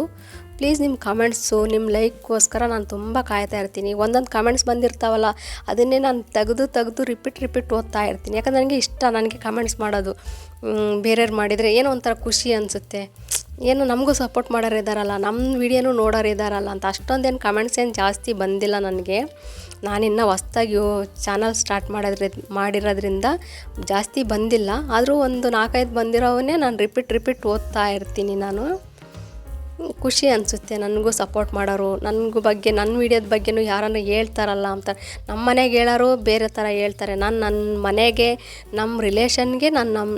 ಪ್ಲೀಸ್ ನಿಮ್ಮ ಕಮೆಂಟ್ಸು, ನಿಮ್ಮ ಲೈಕ್ಗೋಸ್ಕರ ನಾನು ತುಂಬ ಕಾಯ್ತಾ ಇರ್ತೀನಿ. ಒಂದೊಂದು ಕಮೆಂಟ್ಸ್ ಬಂದಿರ್ತಾವಲ್ಲ, ಅದನ್ನೇ ನಾನು ತೆಗೆದು ತೆಗೆದು ರಿಪೀಟ್ ರಿಪೀಟ್ ಓದ್ತಾ ಇರ್ತೀನಿ. ಯಾಕಂದ್ರೆ ನನಗೆ ಇಷ್ಟ ನನಗೆ ಕಮೆಂಟ್ಸ್ ಮಾಡೋದು. ಬೇರೆಯವ್ರು ಮಾಡಿದರೆ ಏನೋ ಒಂಥರ ಖುಷಿ ಅನಿಸುತ್ತೆ. ಏನು ನಮಗೂ ಸಪೋರ್ಟ್ ಮಾಡೋರು ಇದ್ದಾರಲ್ಲ ನಮ್ಮ ವೀಡಿಯೋನು ನೋಡೋರು ಇದ್ದಾರಲ್ಲ ಅಂತ ಅಷ್ಟೊಂದೇನು ಕಮೆಂಟ್ಸ್ ಏನು ಜಾಸ್ತಿ ಬಂದಿಲ್ಲ ನನಗೆ. ನಾನಿನ್ನು ಹೊಸ್ದಾಗಿ ಚಾನಲ್ ಸ್ಟಾರ್ಟ್ ಮಾಡೋದ್ರ, ಮಾಡಿರೋದ್ರಿಂದ ಜಾಸ್ತಿ ಬಂದಿಲ್ಲ. ಆದರೂ ಒಂದು ನಾಲ್ಕೈದು ಬಂದಿರೋವನ್ನೇ ನಾನು ರಿಪೀಟ್ ರಿಪೀಟ್ ಓದ್ತಾ ಇರ್ತೀನಿ ನಾನು. ಖುಷಿ ಅನಿಸುತ್ತೆ ನನಗೂ ಸಪೋರ್ಟ್ ಮಾಡೋರು, ನನಗೂ ಬಗ್ಗೆ ನನ್ನ ವೀಡಿಯೋದ ಬಗ್ಗೆನೂ ಯಾರನ್ನು ಹೇಳ್ತಾರಲ್ಲ ಅಂತ. ನಮ್ಮ ಮನೆಗೆ ಹೇಳೋರು, ಬೇರೆ ಥರ ಹೇಳ್ತಾರೆ. ನಾನು ನನ್ನ ಮನೆಗೆ ನಮ್ಮ ರಿಲೇಷನ್ಗೆ ನಾನು ನಮ್ಮ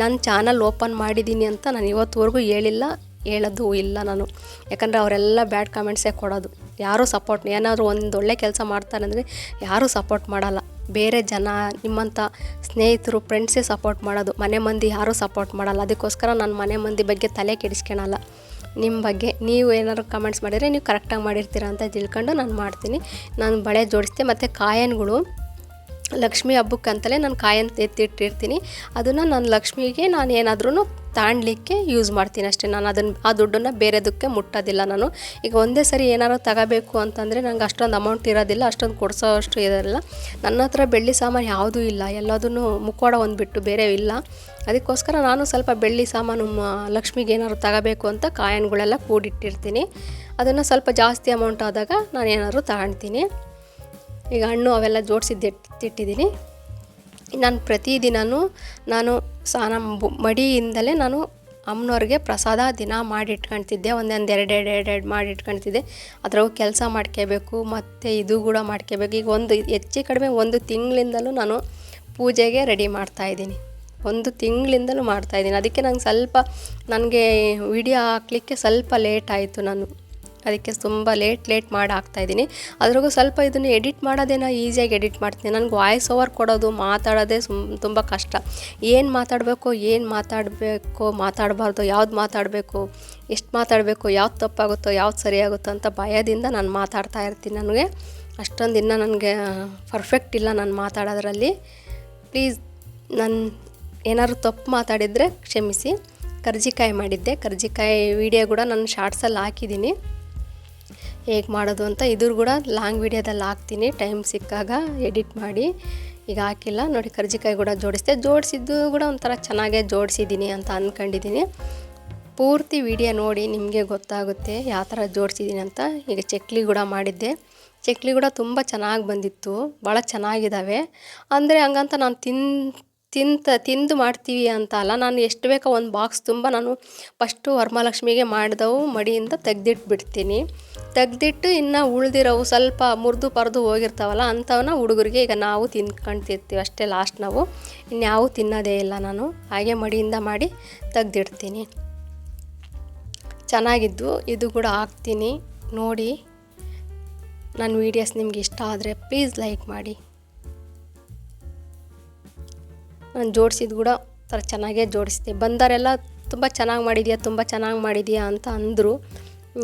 ನನ್ನ ಚಾನಲ್ ಓಪನ್ ಮಾಡಿದ್ದೀನಿ ಅಂತ ನಾನು ಇವತ್ತುವರೆಗೂ ಹೇಳಿಲ್ಲ, ಹೇಳೋದು ಇಲ್ಲ ನಾನು. ಯಾಕಂದರೆ ಅವರೆಲ್ಲ ಬ್ಯಾಡ್ ಕಾಮೆಂಟ್ಸೇ ಕೊಡೋದು. ಯಾರೂ ಸಪೋರ್ಟ್ ಏನಾದರೂ ಒಂದು ಒಳ್ಳೆ ಕೆಲಸ ಮಾಡ್ತಾರೆ ಅಂದರೆ ಯಾರೂ ಸಪೋರ್ಟ್ ಮಾಡಲ್ಲ. ಬೇರೆ ಜನ ನಿಮ್ಮಂಥ ಸ್ನೇಹಿತರು ಫ್ರೆಂಡ್ಸೇ ಸಪೋರ್ಟ್ ಮಾಡೋದು. ಮನೆ ಮಂದಿ ಯಾರೂ ಸಪೋರ್ಟ್ ಮಾಡಲ್ಲ. ಅದಕ್ಕೋಸ್ಕರ ನಾನು ಮನೆ ಮಂದಿ ಬಗ್ಗೆ ತಲೆ ಕೆಡಿಸ್ಕೊಳಲ್ಲ. ನಿಮ್ಮ ಬಗ್ಗೆ ನೀವು ಏನಾದ್ರು ಕಮೆಂಟ್ಸ್ ಮಾಡಿದರೆ ನೀವು ಕರೆಕ್ಟಾಗಿ ಮಾಡಿರ್ತೀರ ಅಂತ ತಿಳ್ಕೊಂಡು ನಾನು ಮಾಡ್ತೀನಿ. ನಾನು ಬಳೆ ಜೋಡಿಸ್ತೆ ಮತ್ತು ಕಾಯನ್ಗಳು ಲಕ್ಷ್ಮಿ ಹಬ್ಬಕ್ಕಂತಲೇ ನಾನು ಕಾಯನ್ ಎತ್ತಿಟ್ಟಿರ್ತೀನಿ. ಅದನ್ನು ನಾನು ಲಕ್ಷ್ಮಿಗೆ ನಾನು ಏನಾದ್ರೂ ತಾಣ್ಲಿಕ್ಕೆ ಯೂಸ್ ಮಾಡ್ತೀನಿ ಅಷ್ಟೇ. ನಾನು ಅದನ್ನು ಆ ದುಡ್ಡನ್ನು ಬೇರೆದಕ್ಕೆ ಮುಟ್ಟೋದಿಲ್ಲ ನಾನು. ಈಗ ಒಂದೇ ಸರಿ ಏನಾರು ತಗೋಬೇಕು ಅಂತಂದರೆ ನಂಗೆ ಅಷ್ಟೊಂದು ಅಮೌಂಟ್ ಇರೋದಿಲ್ಲ, ಅಷ್ಟೊಂದು ಕೊಡಿಸೋ ಅಷ್ಟು ಇರೋದಿಲ್ಲ. ನನ್ನ ಹತ್ರ ಬೆಳ್ಳಿ ಸಾಮಾನು ಯಾವುದೂ ಇಲ್ಲ. ಎಲ್ಲದನ್ನು ಮುಕ್ಕೋಡ ಒಂದು ಬಿಟ್ಟು ಬೇರೆ ಇಲ್ಲ. ಅದಕ್ಕೋಸ್ಕರ ನಾನು ಸ್ವಲ್ಪ ಬೆಳ್ಳಿ ಸಾಮಾನು ಲಕ್ಷ್ಮಿಗೆ ಏನಾದ್ರು ತಗೋಬೇಕು ಅಂತ ಕಾಯನ್ಗಳೆಲ್ಲ ಕೂಡಿಟ್ಟಿರ್ತೀನಿ. ಅದನ್ನು ಸ್ವಲ್ಪ ಜಾಸ್ತಿ ಅಮೌಂಟ್ ಆದಾಗ ನಾನು ಏನಾದರೂ ತಗೊಳ್ತೀನಿ ಈಗ ಹಣ್ಣು ಅವೆಲ್ಲ ಜೋಡಿಸಿದ್ದಿಟ್ಟಿದ್ದೀನಿ ನಾನು ಪ್ರತಿದಿನವೂ ನಾನು ಸ್ನಾನ ಬು- ಮಡಿಯಿಂದಲೇ ನಾನು ಅಮ್ಮನವ್ರಿಗೆ ಪ್ರಸಾದ ದಿನ ಮಾಡಿ ಇಟ್ಕೊಳ್ತಿದ್ದೆ ಒಂದೊಂದು ಎರಡು ಎರಡು ಎರಡು ಎರಡು ಮಾಡಿ ಇಟ್ಕೊಳ್ತಿದ್ದೆ ಅದ್ರಾಗೂ ಕೆಲಸ ಮಾಡ್ಕೋಬೇಕು, ಮತ್ತು ಇದು ಕೂಡ ಮಾಡ್ಕೋಬೇಕು. ಈಗ ಒಂದು ಹೆಚ್ಚು ಕಡಿಮೆ ಒಂದು ತಿಂಗಳಿಂದಲೂ ನಾನು ಪೂಜೆಗೆ ರೆಡಿ ಮಾಡ್ತಾಯಿದ್ದೀನಿ ಒಂದು ತಿಂಗಳಿಂದಲೂ ಮಾಡ್ತಾಯಿದ್ದೀನಿ ಅದಕ್ಕೆ ನಂಗೆ ಸ್ವಲ್ಪ, ನನಗೆ ವಿಡಿಯೋ ಹಾಕ್ಲಿಕ್ಕೆ ಸ್ವಲ್ಪ ಲೇಟ್ ಆಯಿತು ನಾನು. ಅದಕ್ಕೆ ತುಂಬ ಲೇಟ್ ಲೇಟ್ ಮಾಡಿ ಹಾಕ್ತಾಯಿದ್ದೀನಿ ಅದ್ರಾಗೂ ಸ್ವಲ್ಪ ಇದನ್ನು ಎಡಿಟ್ ಮಾಡೋದೇನೋ ಈಸಿಯಾಗಿ ಎಡಿಟ್ ಮಾಡ್ತೀನಿ. ನನಗೆ ವಾಯ್ಸ್ ಓವರ್ ಕೊಡೋದು, ಮಾತಾಡೋದೇ ಸುಮ್, ತುಂಬ ಕಷ್ಟ. ಏನು ಮಾತಾಡಬೇಕು ಏನು ಮಾತಾಡಬೇಕು, ಮಾತಾಡಬಾರ್ದು, ಯಾವ್ದು ಮಾತಾಡಬೇಕು, ಎಷ್ಟು ಮಾತಾಡಬೇಕು, ಯಾವ್ದು ತಪ್ಪಾಗುತ್ತೋ, ಯಾವ್ದು ಸರಿಯಾಗುತ್ತೋ ಅಂತ ಭಯದಿಂದ ನಾನು ಮಾತಾಡ್ತಾ ಇರ್ತೀನಿ ನನಗೆ. ಅಷ್ಟೊಂದು ಇನ್ನೂ ನನಗೆ ಪರ್ಫೆಕ್ಟ್ ಇಲ್ಲ ನಾನು ಮಾತಾಡೋದ್ರಲ್ಲಿ. ಪ್ಲೀಸ್ ನಾನು ಏನಾದ್ರು ತಪ್ಪು ಮಾತಾಡಿದರೆ ಕ್ಷಮಿಸಿ. ಕರ್ಜಿಕಾಯಿ ಮಾಡಿದ್ದೆ. ಕರ್ಜಿಕಾಯಿ ವಿಡಿಯೋ ಕೂಡ ನಾನು ಶಾರ್ಟ್ಸಲ್ಲಿ ಹಾಕಿದ್ದೀನಿ. ಹೇಗೆ ಮಾಡೋದು ಅಂತ ಇದ್ರ ಕೂಡ ಲಾಂಗ್ ವಿಡಿಯೋದಲ್ಲಿ ಹಾಕ್ತೀನಿ. ಟೈಮ್ ಸಿಕ್ಕಾಗ ಎಡಿಟ್ ಮಾಡಿ. ಈಗ ಹಾಕಿಲ್ಲ. ನೋಡಿ, ಕರ್ಜಿಕಾಯಿ ಕೂಡ ಜೋಡಿಸಿದೆ. ಜೋಡಿಸಿದ್ದು ಕೂಡ ಒಂಥರ ಚೆನ್ನಾಗೇ ಜೋಡಿಸಿದ್ದೀನಿ ಅಂತ ಅಂದ್ಕೊಂಡಿದ್ದೀನಿ ಪೂರ್ತಿ ವಿಡಿಯೋ ನೋಡಿ ನಿಮಗೆ ಗೊತ್ತಾಗುತ್ತೆ ಯಾವ ಥರ ಜೋಡಿಸಿದ್ದೀನಿ ಅಂತ. ಈಗ ಚಕ್ಲಿ ಕೂಡ ಮಾಡಿದ್ದೆ. ಚಕ್ಲಿ ಕೂಡ ತುಂಬ ಚೆನ್ನಾಗಿ ಬಂದಿತ್ತು. ಭಾಳ ಚೆನ್ನಾಗಿದ್ದಾವೆ ಅಂದರೆ ಹಂಗಂತ ನಾನು ತಿನ್ ತಿಂತ, ತಿಂದು ಮಾಡ್ತೀವಿ ಅಂತ ಅಲ್ಲ. ನಾನು ಎಷ್ಟು ಬೇಕೋ ಒಂದು ಬಾಕ್ಸ್ ತುಂಬ ನಾನು ಫಸ್ಟು ವರಮಹಾಲಕ್ಷ್ಮಿಗೆ ಮಾಡಿದವು, ಮಡಿಯಿಂದ ತೆಗ್ದಿಟ್ಬಿಡ್ತೀನಿ ತೆಗ್ದಿಟ್ಟು ಇನ್ನು ಉಳ್ದಿರೋವು ಸ್ವಲ್ಪ ಮುರಿದು ಪರ್ದು ಹೋಗಿರ್ತಾವಲ್ಲ, ಅಂಥವನ್ನ ಹುಡುಗರಿಗೆ ಈಗ ನಾವು ತಿನ್ಕೊಂತಿರ್ತೀವಿ ಅಷ್ಟೇ ಲಾಸ್ಟ್ ನಾವು. ಇನ್ಯಾವು ತಿನ್ನೋದೇ ಇಲ್ಲ ನಾನು. ಹಾಗೆ ಮಡಿಯಿಂದ ಮಾಡಿ ತೆಗೆದಿಡ್ತೀನಿ. ಚೆನ್ನಾಗಿದ್ದು ಇದು ಕೂಡ ಹಾಕ್ತೀನಿ. ನೋಡಿ. ನನ್ನ ವೀಡಿಯೋಸ್ ನಿಮ್ಗೆ ಇಷ್ಟ ಆದರೆ ಪ್ಲೀಸ್ ಲೈಕ್ ಮಾಡಿ. ನಾನು ಜೋಡಿಸಿದ್ದು ಕೂಡ ಥರ ಚೆನ್ನಾಗೇ ಜೋಡಿಸಿದೆ. ಬಂದವರೆಲ್ಲ ತುಂಬ ಚೆನ್ನಾಗಿ ಮಾಡಿದ್ಯಾ, ತುಂಬ ಚೆನ್ನಾಗಿ ಮಾಡಿದ್ಯಾ ಅಂತ ಅಂದರು.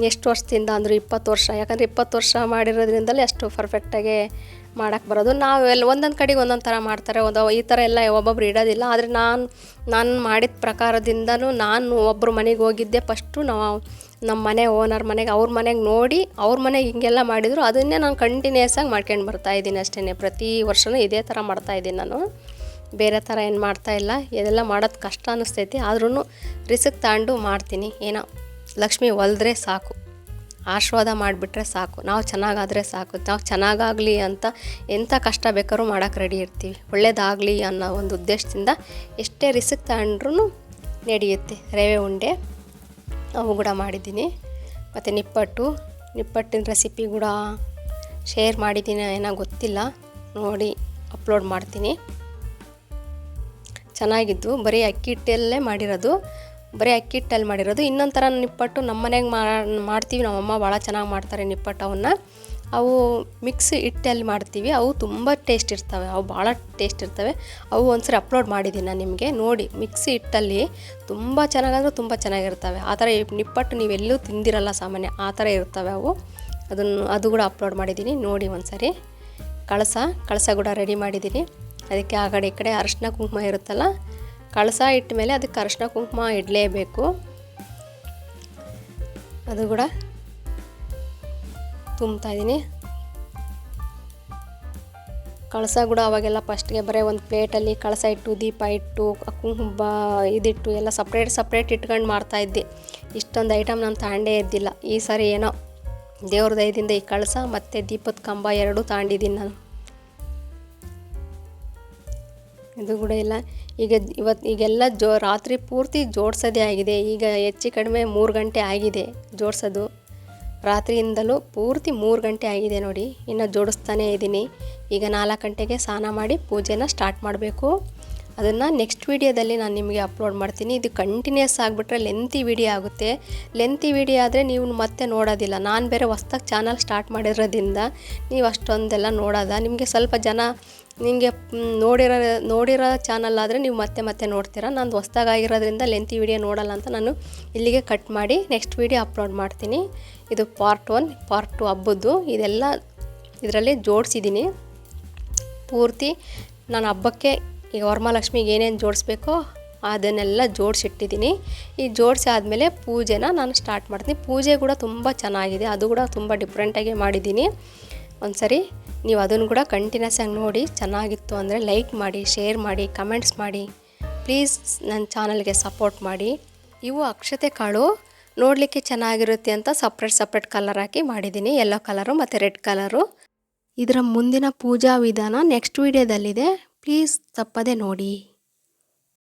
ಎಷ್ಟು ವರ್ಷದಿಂದ ಅಂದರು, ಇಪ್ಪತ್ತು ವರ್ಷ. ಯಾಕಂದರೆ ಇಪ್ಪತ್ತು ವರ್ಷ ಮಾಡಿರೋದ್ರಿಂದಲೇ ಅಷ್ಟು ಪರ್ಫೆಕ್ಟಾಗಿ ಮಾಡೋಕ್ಕೆ ಬರೋದು. ನಾವು ಒಂದೊಂದು ಕಡೆಗೆ ಒಂದೊಂದು ಥರ ಮಾಡ್ತಾರೆ. ಒಂದು ಈ ಥರ ಎಲ್ಲ ಒಬ್ಬೊಬ್ರು ಇಡೋದಿಲ್ಲ. ಆದರೆ ನಾನು ನಾನು ಮಾಡಿದ ಪ್ರಕಾರದಿಂದನೂ ನಾನು ಒಬ್ಬರು ಮನೆಗೆ ಹೋಗಿದ್ದೆ ಫಸ್ಟು ನಾವು ನಮ್ಮ ಮನೆ ಓನರ್ ಮನೆಗೆ, ಅವ್ರ ಮನೆಗೆ ನೋಡಿ ಅವ್ರ ಮನೆಗೆ ಹಿಂಗೆಲ್ಲ ಮಾಡಿದರು. ಅದನ್ನೇ ನಾನು ಕಂಟಿನ್ಯೂಸ್ ಆಗಿ ಮಾಡ್ಕೊಂಡು ಬರ್ತಾಯಿದ್ದೀನಿ ಅಷ್ಟೇ ಪ್ರತಿ ವರ್ಷವೂ ಇದೇ ಥರ ಮಾಡ್ತಾಯಿದ್ದೀನಿ ನಾನು. ಬೇರೆ ಥರ ಏನು ಮಾಡ್ತಾಯಿಲ್ಲ ಇದೆಲ್ಲ ಮಾಡೋದು ಕಷ್ಟ ಅನ್ನಿಸ್ತೈತಿ ಆದ್ರೂ ರಿಸ್ಕ್ ತಗೊಂಡು ಮಾಡ್ತೀನಿ. ಏನೋ ಲಕ್ಷ್ಮಿ ಒಲಿದ್ರೆ ಸಾಕು. ಆಶೀರ್ವಾದ ಮಾಡಿಬಿಟ್ರೆ ಸಾಕು. ನಾವು ಚೆನ್ನಾಗಾದರೆ ಸಾಕು. ನಾವು ಚೆನ್ನಾಗಾಗಲಿ ಅಂತ ಎಂಥ ಕಷ್ಟ ಬೇಕಾದ್ರೂ ಮಾಡೋಕ್ಕೆ ರೆಡಿ ಇರ್ತೀವಿ. ಒಳ್ಳೇದಾಗಲಿ ಅನ್ನೋ ಒಂದು ಉದ್ದೇಶದಿಂದ ಎಷ್ಟೇ ರಿಸ್ಕ್ ತಗೊಂಡ್ರೂ ನಡೆಯುತ್ತೆ. ರವೆ ಉಂಡೆ ಅವು ಕೂಡ ಮಾಡಿದ್ದೀನಿ. ಮತ್ತು ನಿಪ್ಪಟ್ಟು, ನಿಪ್ಪಟ್ಟಿನ ರೆಸಿಪಿ ಕೂಡ ಶೇರ್ ಮಾಡಿದ್ದೀನಿ. ಏನೋ ಗೊತ್ತಿಲ್ಲ. ನೋಡಿ ಅಪ್ಲೋಡ್ ಮಾಡ್ತೀನಿ. ಚೆನ್ನಾಗಿದ್ದು ಬರೀ ಅಕ್ಕಿ ಹಿಟ್ಟಲ್ಲೇ ಮಾಡಿರೋದು. ಬರೀ ಅಕ್ಕಿ ಹಿಟ್ಟಲ್ಲಿ ಮಾಡಿರೋದು. ಇನ್ನೊಂದು ಥರ ನಿಪ್ಪಟ್ಟು ನಮ್ಮ ಮನೆಗೆ ಮಾಡ್ತೀವಿ. ನಮ್ಮಮ್ಮ ಭಾಳ ಚೆನ್ನಾಗಿ ಮಾಡ್ತಾರೆ ನಿಪ್ಪಟ್ಟವನ್ನು. ಅವು ಮಿಕ್ಸ್ ಹಿಟ್ಟಲ್ಲಿ ಮಾಡ್ತೀವಿ. ಅವು ತುಂಬ ಟೇಸ್ಟ್ ಇರ್ತವೆ. ಅವು ಭಾಳ ಟೇಸ್ಟ್ ಇರ್ತವೆ. ಅವು ಒಂದ್ಸರಿ ಅಪ್ಲೋಡ್ ಮಾಡಿದ್ದೀನಿ ನಾನು ನಿಮಗೆ. ನೋಡಿ, ಮಿಕ್ಸಿ ಹಿಟ್ಟಲ್ಲಿ ತುಂಬ ಚೆನ್ನಾಗಂದ್ರೆ ತುಂಬ ಚೆನ್ನಾಗಿರ್ತವೆ. ಆ ಥರ ನಿಪ್ಪಟ್ಟು ನೀವೆಲ್ಲೂ ತಿಂದಿರಲ್ಲ ಸಾಮಾನ್ಯ, ಆ ಥರ ಇರ್ತವೆ ಅವು. ಅದನ್ನು, ಅದು ಕೂಡ ಅಪ್ಲೋಡ್ ಮಾಡಿದ್ದೀನಿ ನೋಡಿ ಒಂದು ಸರಿ ಕಳಸ ಕಳಸ ಕೂಡ ರೆಡಿ ಮಾಡಿದ್ದೀನಿ ಅದಕ್ಕೆ ಆ ಕಡೆ ಈ ಕಡೆ ಅರಶಿನ ಕುಂಕುಮ ಇರುತ್ತಲ್ಲ, ಕಳಸ ಇಟ್ಟ ಮೇಲೆ ಅದಕ್ಕೆ ಅರಶಿನ ಕುಂಕುಮ ಇಡಲೇಬೇಕು. ಅದು ಕೂಡ ತುಂಬ್ತಾ ಇದ್ದೀನಿ. ಕಳಸ ಕೂಡ ಅವಾಗೆಲ್ಲ ಫಸ್ಟ್ಗೆ ಬರೀ ಒಂದು ಪ್ಲೇಟಲ್ಲಿ ಕಳಸ ಇಟ್ಟು, ದೀಪ ಇಟ್ಟು, ಕುಂಕುಮ ಇದಿಟ್ಟು ಎಲ್ಲ ಸಪ್ರೇಟ್ ಸಪ್ರೇಟ್ ಇಟ್ಕೊಂಡು ಮಾಡ್ತಾಯಿದ್ದೆ ಇಷ್ಟೊಂದು ಐಟಮ್ ನಾನು ತಗೊಂಡೇ ಇದ್ದಿಲ್ಲ. ಈ ಸಾರಿ ಏನೋ ದೇವ್ರ ದಯದಿಂದ ಈ ಕಳಸ ಮತ್ತು ದೀಪದ ಕಂಬ ಎರಡೂ ತಗೊಂಡಿದ್ದೀನಿ ನಾನು. ಇದು ಕೂಡ ಇಲ್ಲ. ಈಗ ಇವತ್ತು ಈಗೆಲ್ಲ ಜೋ ರಾತ್ರಿ ಪೂರ್ತಿ ಜೋಡಿಸೋದೇ ಆಗಿದೆ. ಈಗ ಹೆಚ್ಚು ಕಡಿಮೆ ಮೂರು ಗಂಟೆ ಆಗಿದೆ ಜೋಡಿಸೋದು. ರಾತ್ರಿಯಿಂದಲೂ ಪೂರ್ತಿ ಮೂರು ಗಂಟೆ ಆಗಿದೆ ನೋಡಿ. ಇನ್ನು ಜೋಡಿಸ್ತಾನೇ ಇದ್ದೀನಿ. ಈಗ ನಾಲ್ಕು ಗಂಟೆಗೆ ಸ್ನಾನ ಮಾಡಿ ಪೂಜೆನ ಸ್ಟಾರ್ಟ್ ಮಾಡಬೇಕು. ಅದನ್ನು ನೆಕ್ಸ್ಟ್ ವೀಡಿಯೋದಲ್ಲಿ ನಾನು ನಿಮಗೆ ಅಪ್ಲೋಡ್ ಮಾಡ್ತೀನಿ. ಇದು ಕಂಟಿನ್ಯೂಸ್ ಆಗಿಬಿಟ್ರೆ ಲೆಂತಿ ವಿಡಿಯೋ ಆಗುತ್ತೆ. ಲೆಂತಿ ವಿಡಿಯೋ ಆದರೆ ನೀವು ಮತ್ತೆ ನೋಡೋದಿಲ್ಲ. ನಾನು ಬೇರೆ ಹೊಸ್ದಾಗಿ ಚಾನಲ್ ಸ್ಟಾರ್ಟ್ ಮಾಡಿರೋದ್ರಿಂದ ನೀವು ಅಷ್ಟೊಂದೆಲ್ಲ ನೋಡೋದ. ನಿಮಗೆ ಸ್ವಲ್ಪ ಜನ ನಿಮಗೆ ನೋಡಿರೋ ನೋಡಿರೋ ಚಾನಲ್ ಆದರೆ ನೀವು ಮತ್ತೆ ಮತ್ತೆ ನೋಡ್ತೀರಾ. ನಂದು ಹೊಸ್ದಾಗಿರೋದ್ರಿಂದ ಲೆಂತಿ ವೀಡಿಯೋ ನೋಡಲ್ಲ ಅಂತ ನಾನು ಇಲ್ಲಿಗೆ ಕಟ್ ಮಾಡಿ ನೆಕ್ಸ್ಟ್ ವೀಡಿಯೋ ಅಪ್ಲೋಡ್ ಮಾಡ್ತೀನಿ. ಇದು ಪಾರ್ಟ್ ಒನ್ ಪಾರ್ಟ್ ಟು ಹಬ್ಬದ್ದು. ಇದೆಲ್ಲ ಇದರಲ್ಲಿ ಜೋಡಿಸಿದ್ದೀನಿ. ಪೂರ್ತಿ ನಾನು ಹಬ್ಬಕ್ಕೆ ಈಗ ವರಮಹಾಲಕ್ಷ್ಮಿಗೆ ಏನೇನು ಜೋಡಿಸ್ಬೇಕೋ ಅದನ್ನೆಲ್ಲ ಜೋಡಿಸಿಟ್ಟಿದ್ದೀನಿ. ಈ ಜೋಡಿಸಿ ಆದಮೇಲೆ ಪೂಜೆನ ನಾನು ಸ್ಟಾರ್ಟ್ ಮಾಡ್ತೀನಿ. ಪೂಜೆ ಕೂಡ ತುಂಬ ಚೆನ್ನಾಗಿದೆ. ಅದು ಕೂಡ ತುಂಬ ಡಿಫ್ರೆಂಟಾಗಿ ಮಾಡಿದ್ದೀನಿ. ಒಂದು ಸರಿ ನೀವು ಅದನ್ನು ಕೂಡ ಕಂಟಿನ್ಯೂಸ್ ಆಗಿ ನೋಡಿ ಚೆನ್ನಾಗಿತ್ತು ಅಂದರೆ ಲೈಕ್ ಮಾಡಿ ಶೇರ್ ಮಾಡಿ ಕಮೆಂಟ್ಸ್ ಮಾಡಿ. ಪ್ಲೀಸ್ ನನ್ನ ಚಾನಲ್ಗೆ ಸಪೋರ್ಟ್ ಮಾಡಿ. ಇವು ಅಕ್ಷತೆ ಕಾಳು ನೋಡಲಿಕ್ಕೆ ಚೆನ್ನಾಗಿರುತ್ತೆ ಅಂತ ಸಪ್ರೇಟ್ ಸಪ್ರೇಟ್ ಕಲರ್ ಹಾಕಿ ಮಾಡಿದ್ದೀನಿ. ಯೆಲ್ಲೋ ಕಲರು ಮತ್ತು ರೆಡ್ ಕಲರು ಇದರ ಮುಂದಿನ ಪೂಜಾ ವಿಧಾನ ನೆಕ್ಸ್ಟ್ ವೀಡಿಯೋದಲ್ಲಿದೆ ಪ್ಲೀಸ್ ತಪ್ಪದೆ ನೋಡಿ.